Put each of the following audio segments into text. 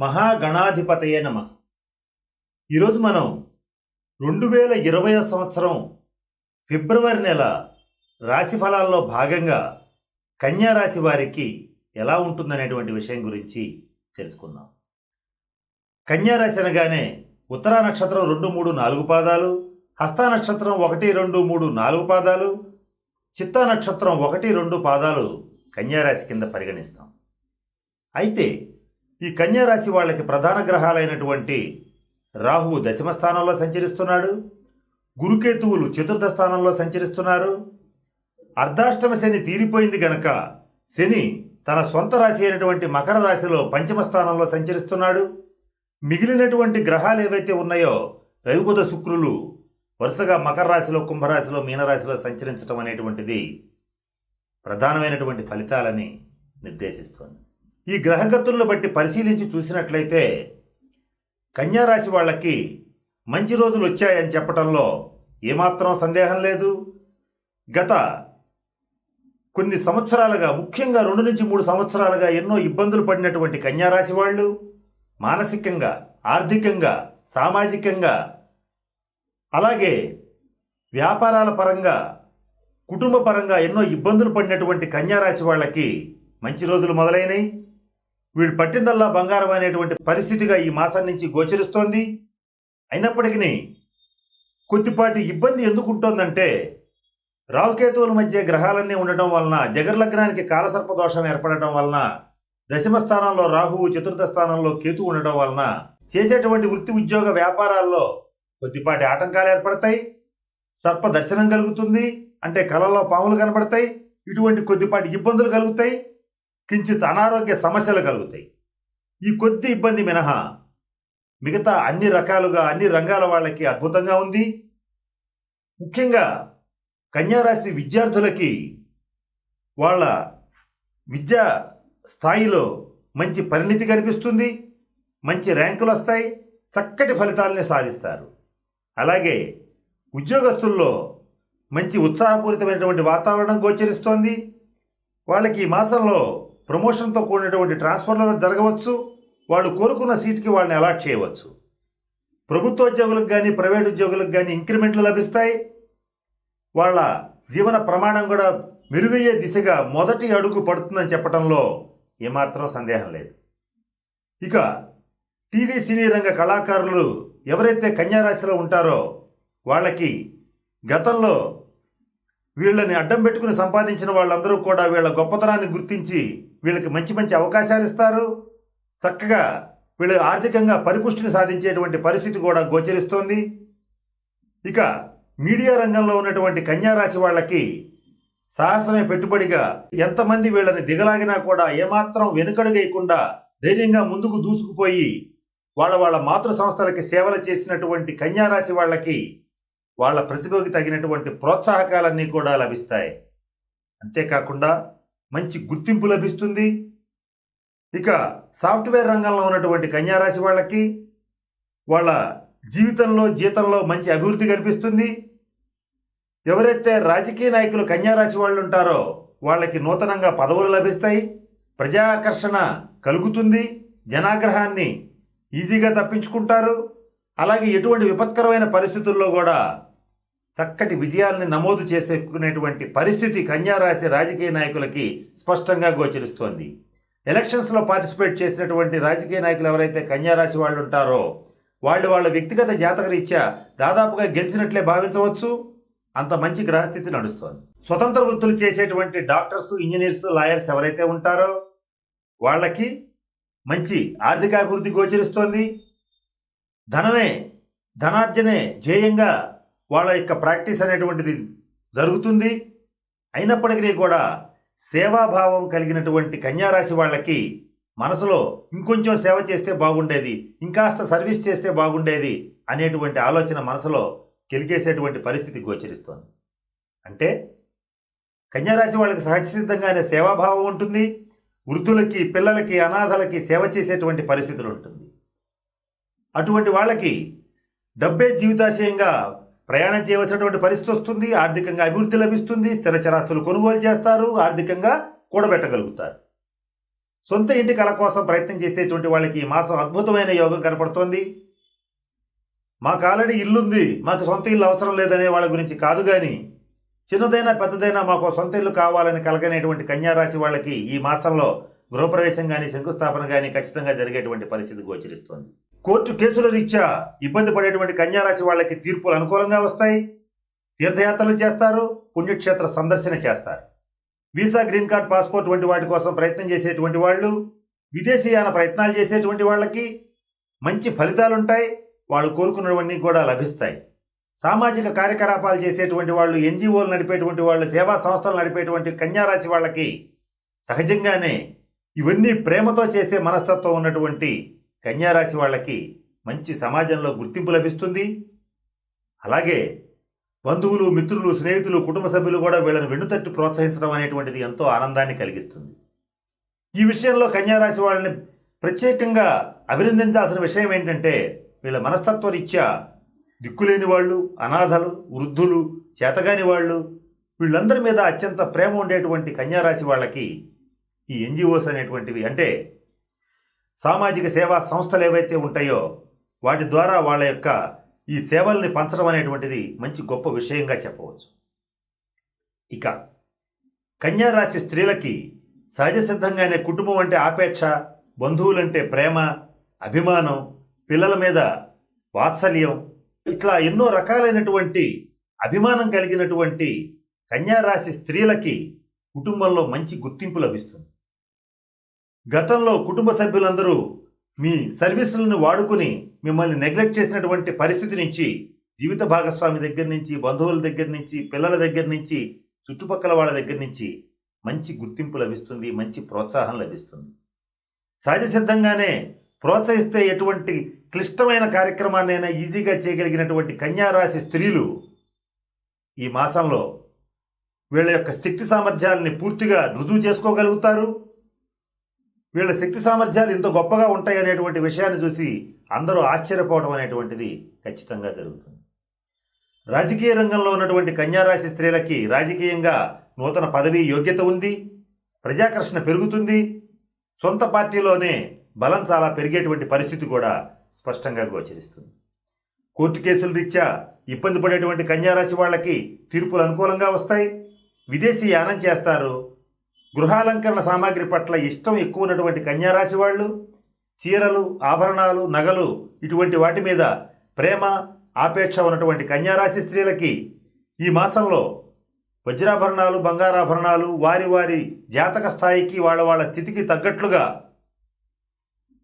మహాగణాధిపతయే నమ. ఈరోజు మనం రెండు వేల ఇరవై సంవత్సరం ఫిబ్రవరి నెల రాశి ఫలాల్లో భాగంగా కన్యా రాశి వారికి ఎలా ఉంటుందనేటువంటి విషయం గురించి తెలుసుకుందాం. కన్యా రాశి అనగానే ఉత్తరా నక్షత్రం రెండు మూడు నాలుగు పాదాలు హస్త నక్షత్రం ఒకటి రెండు మూడు నాలుగు పాదాలు చిత్తా నక్షత్రం ఒకటి రెండు పాదాలు కన్యారాశి కింద పరిగణిస్తాం. అయితే ఈ కన్యారాశి వాళ్ళకి ప్రధాన గ్రహాలైనటువంటి రాహువు దశమ స్థానంలో సంచరిస్తున్నాడు. గురుకేతువులు చతుర్థ స్థానంలో సంచరిస్తున్నారు. అర్ధాష్టమ శని తీరిపోయింది గనక శని తన సొంత రాశి అయినటువంటి మకర రాశిలో పంచమ స్థానంలో సంచరిస్తున్నాడు. మిగిలినటువంటి గ్రహాలు ఏవైతే ఉన్నాయో రవిబుధ శుక్రులు వరుసగా మకర రాశిలో కుంభరాశిలో మీనరాశిలో సంచరించడం అనేటువంటిది ప్రధానమైనటువంటి ఫలితాలని నిర్దేశిస్తోంది. ఈ గ్రహగతులను బట్టి పరిశీలించి చూసినట్లయితే కన్యారాశి వాళ్ళకి మంచి రోజులు వచ్చాయని చెప్పడంలో ఏమాత్రం సందేహం లేదు. గత కొన్ని సంవత్సరాలుగా ముఖ్యంగా రెండు నుంచి మూడు సంవత్సరాలుగా ఎన్నో ఇబ్బందులు పడినటువంటి కన్యారాశి వాళ్ళు మానసికంగా ఆర్థికంగా సామాజికంగా అలాగే వ్యాపారాల పరంగా కుటుంబ పరంగా ఎన్నో ఇబ్బందులు పడినటువంటి కన్యారాశి వాళ్ళకి మంచి రోజులు మొదలైనవి వీడు పట్టిందల్లా బంగారం అనేటువంటి పరిస్థితిగా ఈ మాసం నుంచి గోచరిస్తోంది. అయినప్పటికీ కొద్దిపాటి ఇబ్బంది ఎందుకుంటోందంటే రావుకేతువుల మధ్య గ్రహాలన్నీ ఉండటం వలన జగర్లగ్నానికి కాలసర్ప దోషం ఏర్పడటం వలన దశమ స్థానంలో రాహువు చతుర్థ స్థానంలో కేతు ఉండడం వలన చేసేటువంటి వృత్తి ఉద్యోగ వ్యాపారాల్లో కొద్దిపాటి ఆటంకాలు ఏర్పడతాయి. సర్ప దర్శనం కలుగుతుంది. అంటే కళల్లో పాములు కనబడతాయి ఇటువంటి కొద్దిపాటి ఇబ్బందులు కలుగుతాయి. కించిత్ అనారోగ్య సమస్యలు కలుగుతాయి. ఈ కొద్ది ఇబ్బంది మినహా మిగతా అన్ని రకాలుగా అన్ని రంగాల వాళ్ళకి అద్భుతంగా ఉంది. ముఖ్యంగా కన్యారాశి విద్యార్థులకి వాళ్ళ విద్యా స్థాయిలో మంచి పరిణితి కనిపిస్తుంది. మంచి ర్యాంకులు వస్తాయి. చక్కటి ఫలితాలని సాధిస్తారు. అలాగే ఉద్యోగస్తుల్లో మంచి ఉత్సాహపూరితమైనటువంటి వాతావరణం గోచరిస్తోంది. వాళ్ళకి ఈ మాసంలో ప్రమోషన్తో కూడినటువంటి ట్రాన్స్ఫర్లను జరగవచ్చు. వాళ్ళు కోరుకున్న సీట్కి వాళ్ళని అలాట్ చేయవచ్చు. ప్రభుత్వ ఉద్యోగులకు కానీ ప్రైవేట్ ఉద్యోగులకు కానీ ఇంక్రిమెంట్లు లభిస్తాయి. వాళ్ళ జీవన ప్రమాణం కూడా మెరుగయ్యే దిశగా మొదటి అడుగు పడుతుందని చెప్పడంలో ఏమాత్రం సందేహం లేదు. ఇక టీవీ సినీ రంగ కళాకారులు ఎవరైతే కన్యారాశిలో ఉంటారో వాళ్ళకి గతంలో వీళ్ళని అడ్డం పెట్టుకుని సంపాదించిన వాళ్ళందరూ కూడా వీళ్ళ గొప్పతనాన్ని గుర్తించి వీళ్ళకి మంచి మంచి అవకాశాలు ఇస్తారు. చక్కగా వీళ్ళు ఆర్థికంగా పరిపుష్టిని సాధించేటువంటి పరిస్థితి కూడా గోచరిస్తోంది. ఇక మీడియా రంగంలో ఉన్నటువంటి కన్యారాశి వాళ్ళకి సాహసమే పెట్టుబడిగా ఎంతమంది వీళ్ళని దిగలాగినా కూడా ఏమాత్రం వెనుకడుగేయకుండా ధైర్యంగా ముందుకు దూసుకుపోయి వాళ్ళ వాళ్ళ మాతృ సంస్థలకి సేవలు చేసినటువంటి కన్యారాశి వాళ్ళకి వాళ్ళ ప్రతిభకి తగినటువంటి ప్రోత్సాహకాలన్నీ కూడా లభిస్తాయి. అంతేకాకుండా మంచి గుర్తింపు లభిస్తుంది. ఇక సాఫ్ట్వేర్ రంగంలో ఉన్నటువంటి కన్యారాశి వాళ్ళకి వాళ్ళ జీవితంలో జీతంలో మంచి అభివృద్ధి కనిపిస్తుంది. ఎవరైతే రాజకీయ నాయకులు కన్యారాశి వాళ్ళు ఉంటారో వాళ్ళకి నూతనంగా పదవులు లభిస్తాయి. ప్రజాకర్షణ కలుగుతుంది. జనాగ్రహాన్ని ఈజీగా తప్పించుకుంటారు. అలాగే ఎటువంటి విపత్కరమైన పరిస్థితుల్లో కూడా చక్కటి విజయాల్ని నమోదు చేసుకునేటువంటి పరిస్థితి కన్యారాశి రాజకీయ నాయకులకి స్పష్టంగా గోచరిస్తోంది. ఎలక్షన్స్లో పార్టిసిపేట్ చేసినటువంటి రాజకీయ నాయకులు ఎవరైతే కన్యారాశి వాళ్ళు ఉంటారో వాళ్ళు వాళ్ళ వ్యక్తిగత జాతకరీత్యా దాదాపుగా గెలిచినట్లే భావించవచ్చు. అంత మంచి గ్రహస్థితి నడుస్తోంది. స్వతంత్ర వృత్తులు చేసేటువంటి డాక్టర్స్ ఇంజనీర్స్ లాయర్స్ ఎవరైతే ఉంటారో వాళ్ళకి మంచి ఆర్థికాభివృద్ధి గోచరిస్తోంది. ధనమే ధనార్జనే ధ్యేయంగా వాళ్ళ యొక్క ప్రాక్టీస్ అనేటువంటిది జరుగుతుంది. అయినప్పటికీ కూడా సేవాభావం కలిగినటువంటి కన్యారాశి వాళ్ళకి మనసులో ఇంకొంచెం సేవ చేస్తే బాగుండేది ఇంకాస్త సర్వీస్ చేస్తే బాగుండేది అనేటువంటి ఆలోచన మనసులో గెలిగేసేటువంటి పరిస్థితి గోచరిస్తోంది. అంటే కన్యారాశి వాళ్ళకి సహజసిద్ధంగానే సేవాభావం ఉంటుంది వృద్ధులకి పిల్లలకి అనాథలకి సేవ చేసేటువంటి పరిస్థితులు ఉంటుంది. అటువంటి వాళ్ళకి డబ్బే జీవితాశయంగా ప్రయాణం చేయవలసినటువంటి పరిస్థితి వస్తుంది ఆర్థికంగా అభివృద్ధి లభిస్తుంది స్థిర చరాస్తులు కొనుగోలు చేస్తారు ఆర్థికంగా కూడబెట్టగలుగుతారు. సొంత ఇంటి కళ కోసం ప్రయత్నం చేసేటువంటి వాళ్ళకి ఈ మాసం అద్భుతమైన యోగం కనపడుతోంది. మాకు ఆల్రెడీ ఇల్లుంది మాకు సొంత ఇల్లు అవసరం లేదనే వాళ్ళ గురించి కాదు కానీ చిన్నదైనా పెద్దదైనా మాకు సొంత ఇల్లు కావాలని కలగనేటువంటి కన్యారాశి వాళ్ళకి ఈ మాసంలో గృహప్రవేశం కానీ శంకుస్థాపన కానీ ఖచ్చితంగా జరిగేటువంటి పరిస్థితి గోచరిస్తోంది. కోర్టు కేసుల రీత్యా ఇబ్బంది పడేటువంటి కన్యారాశి వాళ్ళకి తీర్పులు అనుకూలంగా వస్తాయి. తీర్థయాత్రలు చేస్తారు పుణ్యక్షేత్ర సందర్శన చేస్తారు. వీసా గ్రీన్ కార్డ్ పాస్పోర్ట్ వంటి వాటి కోసం ప్రయత్నం చేసేటువంటి వాళ్ళు విదేశీయాన ప్రయత్నాలు చేసేటువంటి వాళ్ళకి మంచి ఫలితాలుంటాయి. వాళ్ళు కోరుకున్నవన్నీ కూడా లభిస్తాయి. సామాజిక కార్యకలాపాలు చేసేటువంటి వాళ్ళు ఎన్జిఓలు నడిపేటువంటి వాళ్ళు సేవా సంస్థలు నడిపేటువంటి కన్యారాశి వాళ్ళకి సహజంగానే ఇవన్నీ ప్రేమతో చేసే మనస్తత్వం ఉన్నటువంటి కన్యారాశి వాళ్ళకి మంచి సమాజంలో గుర్తింపు లభిస్తుంది. అలాగే బంధువులు మిత్రులు స్నేహితులు కుటుంబ సభ్యులు కూడా వీళ్ళని వెన్నుతట్టి ప్రోత్సహించడం అనేటువంటిది ఎంతో ఆనందాన్ని కలిగిస్తుంది. ఈ విషయంలో కన్యారాశి వాళ్ళని ప్రత్యేకంగా అభినందించాల్సిన విషయం ఏంటంటే వీళ్ళ మనస్తత్వ రీత్యా దిక్కులేని వాళ్ళు అనాథలు వృద్ధులు చేతగాని వాళ్ళు వీళ్ళందరి మీద అత్యంత ప్రేమ ఉండేటువంటి కన్యారాశి వాళ్ళకి ఈ ఎన్జిఓస్ అనేటువంటివి అంటే సామాజిక సేవా సంస్థలు ఏవైతే ఉంటాయో వాటి ద్వారా వాళ్ళ యొక్క ఈ సేవల్ని పంచడం అనేటువంటిది మంచి గొప్ప విషయంగా చెప్పవచ్చు. ఇక కన్యారాశి స్త్రీలకి సహజ సిద్ధంగానే కుటుంబం అంటే ఆపేక్ష బంధువులంటే ప్రేమ అభిమానం పిల్లల మీద వాత్సల్యం ఇట్లా ఎన్నో రకాలైనటువంటి అభిమానం కలిగినటువంటి కన్యారాశి స్త్రీలకి కుటుంబంలో మంచి గుర్తింపు లభిస్తుంది. గతంలో కుటుంబ సభ్యులందరూ మీ సర్వీసులను వాడుకుని మిమ్మల్ని నెగ్లెక్ట్ చేసినటువంటి పరిస్థితి నుంచి జీవిత భాగస్వామి దగ్గర నుంచి బంధువుల దగ్గర నుంచి పిల్లల దగ్గర నుంచి చుట్టుపక్కల వాళ్ళ దగ్గర నుంచి మంచి గుర్తింపు లభిస్తుంది మంచి ప్రోత్సాహం లభిస్తుంది. సహజ సిద్ధంగానే ప్రోత్సహిస్తే ఎటువంటి క్లిష్టమైన కార్యక్రమాన్నైనా ఈజీగా చేయగలిగినటువంటి కన్యారాశి స్త్రీలు ఈ మాసంలో వీళ్ళ యొక్క శక్తి సామర్థ్యాలని పూర్తిగా రుజువు చేసుకోగలుగుతారు. వీళ్ళ శక్తి సామర్థ్యాలు ఇంత గొప్పగా ఉంటాయి అనేటువంటి విషయాన్ని చూసి అందరూ ఆశ్చర్యపోవడం అనేటువంటిది ఖచ్చితంగా జరుగుతుంది. రాజకీయ రంగంలో ఉన్నటువంటి కన్యారాశి స్త్రీలకి రాజకీయంగా నూతన పదవి యోగ్యత ఉంది ప్రజాకర్షణ పెరుగుతుంది సొంత పార్టీలోనే బలం చాలా పెరిగేటువంటి పరిస్థితి కూడా స్పష్టంగా గోచరిస్తుంది. కోర్టు కేసుల రీత్యా ఇబ్బంది పడేటువంటి కన్యారాశి వాళ్ళకి తీర్పులు అనుకూలంగా వస్తాయి విదేశీ యానం చేస్తారు గృహాలంకరణ సామాగ్రి పట్ల ఇష్టం ఎక్కువ ఉన్నటువంటి కన్యారాశి వాళ్ళు చీరలు ఆభరణాలు నగలు ఇటువంటి వాటి మీద ప్రేమ ఆపేక్ష ఉన్నటువంటి కన్యారాశి స్త్రీలకి ఈ మాసంలో వజ్రాభరణాలు బంగారాభరణాలు వారి వారి జాతక స్థాయికి వాళ్ళ వాళ్ళ స్థితికి తగ్గట్లుగా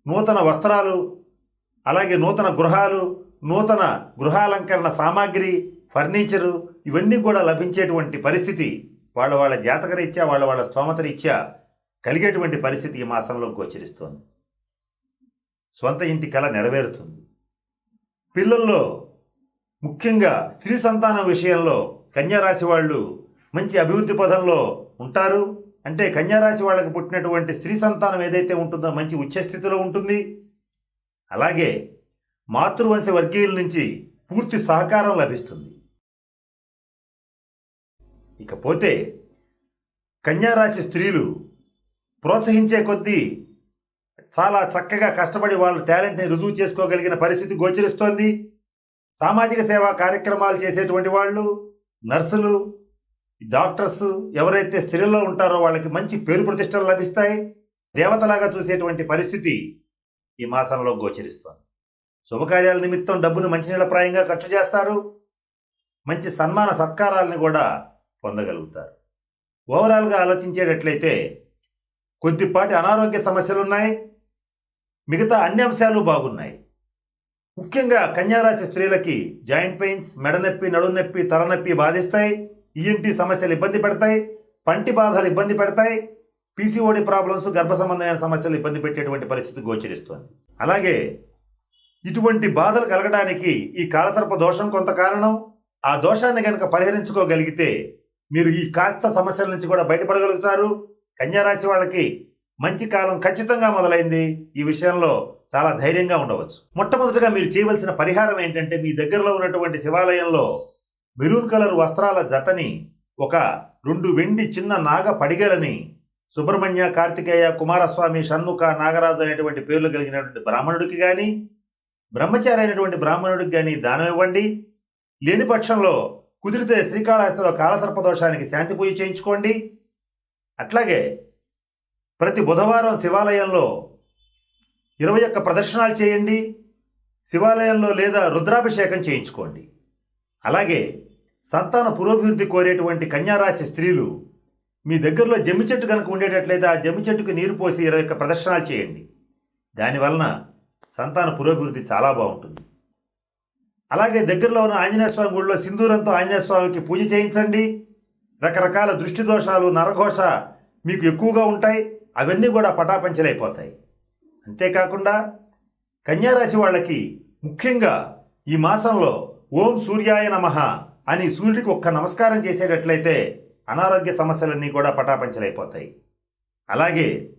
నూతన వస్త్రాలు అలాగే నూతన గృహాలు నూతన గృహాలంకరణ సామాగ్రి ఫర్నిచరు ఇవన్నీ కూడా లభించేటువంటి పరిస్థితి. వాళ్ళ వాళ్ళ జాతకరీత్యా వాళ్ళ వాళ్ళ స్తోమత రీత్యా కలిగేటువంటి పరిస్థితి ఈ మాసంలో గోచరిస్తోంది. స్వంత ఇంటి కళ నెరవేరుతుంది. పిల్లల్లో ముఖ్యంగా స్త్రీ సంతానం విషయంలో కన్యారాశి వాళ్ళు మంచి అభివృద్ధి పదంలో ఉంటారు. అంటే కన్యారాశి వాళ్ళకి పుట్టినటువంటి స్త్రీ సంతానం ఏదైతే ఉంటుందో మంచి ఉచ్చస్థితిలో ఉంటుంది. అలాగే మాతృవంశ వర్గీయుల నుంచి పూర్తి సహకారం లభిస్తుంది. ఇకపోతే కన్యారాశి స్త్రీలు ప్రోత్సహించే కొద్దీ చాలా చక్కగా కష్టపడి వాళ్ళ టాలెంట్ని రుజువు చేసుకోగలిగిన పరిస్థితి గోచరిస్తోంది. సామాజిక సేవా కార్యక్రమాలు చేసేటువంటి వాళ్ళు నర్సులు డాక్టర్స్ ఎవరైతే స్త్రీల్లో ఉంటారో వాళ్ళకి మంచి పేరు ప్రతిష్టలు లభిస్తాయి. దేవతలాగా చూసేటువంటి పరిస్థితి ఈ మాసంలో గోచరిస్తోంది. శుభకార్యాల నిమిత్తం డబ్బును మంచినీళ్ళ ప్రాయంగా ఖర్చు చేస్తారు. మంచి సన్మాన సత్కారాలను కూడా పొందగలుగుతారు. ఓవరాల్గా ఆలోచించేటట్లయితే కొద్దిపాటి అనారోగ్య సమస్యలు ఉన్నాయి మిగతా అన్ని అంశాలు బాగున్నాయి. ముఖ్యంగా కన్యారాశి స్త్రీలకి జాయింట్ పెయిన్స్ మెడ నొప్పి నొప్పి తలనొప్పి బాధిస్తాయి. ఈఎన్టీ సమస్యలు ఇబ్బంది పెడతాయి. పంటి బాధలు ఇబ్బంది పెడతాయి. పీసీఓడి ప్రాబ్లమ్స్ గర్భ సంబంధమైన సమస్యలు ఇబ్బంది పెట్టేటువంటి పరిస్థితి గోచరిస్తోంది. అలాగే ఇటువంటి బాధలు కలగడానికి ఈ కాలసర్ప దోషం కొంత కారణం. ఆ దోషాన్ని కనుక పరిహరించుకోగలిగితే మీరు ఈ కాస్త సమస్యల నుంచి కూడా బయటపడగలుగుతారు కన్యారాశి వాళ్ళకి మంచి కాలం ఖచ్చితంగా మొదలైంది. ఈ విషయంలో చాలా ధైర్యంగా ఉండవచ్చు. మొట్టమొదటిగా మీరు చేయవలసిన పరిహారం ఏంటంటే మీ దగ్గరలో ఉన్నటువంటి శివాలయంలో మెరూన్ కలర్ వస్త్రాల జతని ఒక రెండు వెండి చిన్న నాగ పడిగలని సుబ్రహ్మణ్య కార్తికేయ కుమారస్వామి షణ్ముఖ నాగరాజు అనేటువంటి పేర్లు కలిగినటువంటి బ్రాహ్మణుడికి కానీ బ్రహ్మచారి అయినటువంటి బ్రాహ్మణుడికి కానీ దానం ఇవ్వండి. లేని పక్షంలో కుదిరితే శ్రీకాళహస్తిలో కాలసర్పదోషానికి శాంతి పూజ చేయించుకోండి. అట్లాగే ప్రతి బుధవారం శివాలయంలో ఇరవై ఒక్క ప్రదర్శనాలు చేయండి. శివాలయంలో లేదా రుద్రాభిషేకం చేయించుకోండి. అలాగే సంతాన పురోభివృద్ధి కోరేటువంటి కన్యారాశి స్త్రీలు మీ దగ్గరలో జమ్మి చెట్టు కనుక ఉండేటట్లయితే ఆ జమ్మి చెట్టుకు నీరు పోసి ఇరవై ఒక్క ప్రదర్శనాలు చేయండి. దానివలన సంతాన పురోభివృద్ధి చాలా బాగుంటుంది. అలాగే దగ్గరలో ఉన్న ఆంజనేయ స్వామి గుడిలో సింధూరంతో ఆంజనేయ స్వామికి పూజ చేయించండి. రకరకాల దృష్టి దోషాలు నరఘోష మీకు ఎక్కువగా ఉంటాయి. అవన్నీ కూడా పటాపంచలైపోతాయి. అంతేకాకుండా కన్యారాశి వాళ్ళకి ముఖ్యంగా ఈ మాసంలో ఓం సూర్యాయ నమః అని సూర్యుడికి ఒక్క నమస్కారం చేసేటట్లయితే అనారోగ్య సమస్యలన్నీ కూడా పటాపంచలైపోతాయి. అలాగే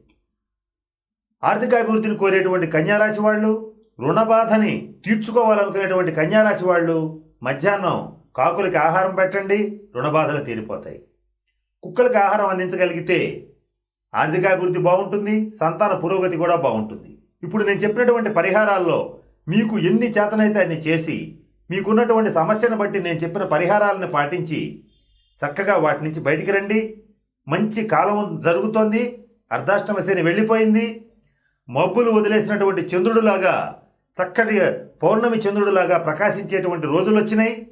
ఆర్థికాభివృద్ధిని కోరేటువంటి కన్యారాశి వాళ్ళు రుణ బాధని తీర్చుకోవాలనుకునేటువంటి కన్యారాశి వాళ్ళు మధ్యాహ్నం కాకులకి ఆహారం పెట్టండి రుణ బాధలు తీరిపోతాయి. కుక్కలకి ఆహారం అందించగలిగితే ఆర్థికాభివృద్ధి బాగుంటుంది సంతాన పురోగతి కూడా బాగుంటుంది. ఇప్పుడు నేను చెప్పినటువంటి పరిహారాల్లో మీకు ఎన్ని చేతనైతే అన్ని చేసి మీకున్నటువంటి సమస్యను బట్టి నేను చెప్పిన పరిహారాలను పాటించి చక్కగా వాటి నుంచి బయటికి రండి. మంచి కాలం జరుగుతోంది అర్ధాష్టమ శని వెళ్ళిపోయింది. మబ్బులు వదిలేసినటువంటి చంద్రుడులాగా చక్కటి పౌర్ణమి చంద్రుడిలాగా ప్రకాశించేటువంటి రోజులు వచ్చినాయి.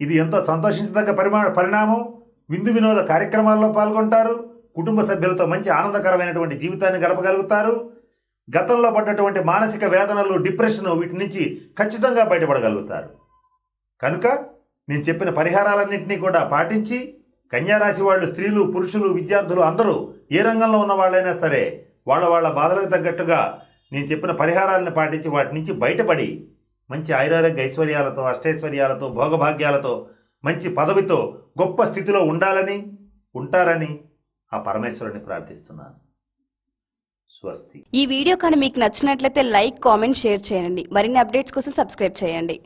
ఇది ఎంతో సంతోషించదగ్గ పరిమా పరిణామం. విందు వినోద కార్యక్రమాల్లో పాల్గొంటారు. కుటుంబ సభ్యులతో మంచి ఆనందకరమైనటువంటి జీవితాన్ని గడపగలుగుతారు. గతంలో పడ్డటువంటి మానసిక వేదనలు డిప్రెషన్ వీటి నుంచి ఖచ్చితంగా బయటపడగలుగుతారు. కనుక నేను చెప్పిన పరిహారాలన్నింటినీ కూడా పాటించి కన్యారాశి వాళ్ళు స్త్రీలు పురుషులు విద్యార్థులు అందరూ ఏ రంగంలో ఉన్న వాళ్ళైనా సరే వాళ్ళ వాళ్ళ బాధలకు తగ్గట్టుగా నేను చెప్పిన పరిహారాలను పాటించి వాటి నుంచి బయటపడి మంచి ఆయురారోగ్య ఐశ్వర్యాలతో అష్టైశ్వర్యాలతో భోగభాగ్యాలతో మంచి పదవితో గొప్ప స్థితిలో ఉండాలని ఉంటారని ఆ పరమేశ్వరుని ప్రార్థిస్తున్నాను. స్వస్తి. ఈ వీడియో కానీ మీకు నచ్చినట్లయితే లైక్ కామెంట్ షేర్ చేయండి. మరిన్ని అప్డేట్స్ కోసం సబ్స్క్రైబ్ చేయండి.